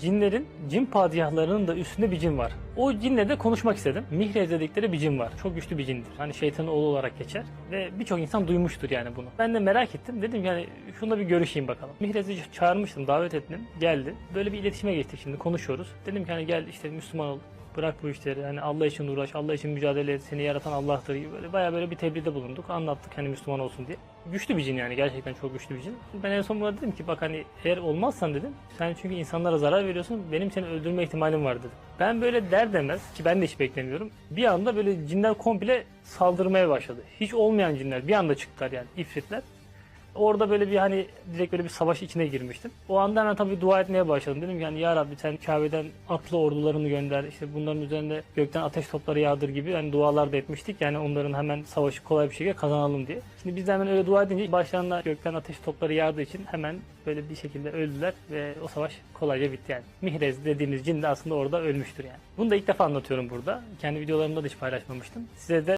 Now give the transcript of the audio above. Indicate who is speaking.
Speaker 1: Cinlerin, cin padişahlarının da üstünde bir cin var. O cinle de konuşmak istedim. Mihrez dedikleri bir cin var. Çok güçlü bir cindir. Hani şeytanın oğlu olarak geçer. Ve birçok insan duymuştur yani bunu. Ben de merak ettim. Dedim yani şununla bir görüşeyim bakalım. Mihrez'i çağırmıştım, davet ettim. Geldi. Böyle bir iletişime geçtik şimdi konuşuyoruz. Dedim ki hani gel işte Müslüman ol. Bırak bu işleri. Hani Allah için uğraş, Allah için mücadele et. Seni yaratan Allah'tır gibi böyle bayağı böyle bir tebliğde bulunduk. Anlattık hani Müslüman olsun diye. Güçlü bir cin yani gerçekten çok güçlü bir cin. Ben en son buna dedim ki bak hani eğer olmazsan dedim. Sen çünkü insanlara zarar veriyorsun. Benim seni öldürme ihtimalim var dedim. Ben böyle der demez ki ben de hiç beklemiyorum. Bir anda böyle cinler komple saldırmaya başladı. Hiç olmayan cinler bir anda çıktılar yani ifritler. Orada böyle bir hani direkt böyle bir savaş içine girmiştim. O anda hemen tabii dua etmeye başladım. Dedim ki yani ya Rabbi sen Kabe'den atlı ordularını gönder. İşte bunların üzerinde gökten ateş topları yağdır gibi hani dualar da etmiştik. Yani onların hemen savaşı kolay bir şekilde kazanalım diye. Şimdi biz de hemen öyle dua edince başlarına gökten ateş topları yağdığı için hemen böyle bir şekilde öldüler ve o savaş kolayca bitti yani. Mihrez dediğimiz cin de aslında orada ölmüştür yani. Bunu da ilk defa anlatıyorum burada. Kendi videolarımda da hiç paylaşmamıştım. Size de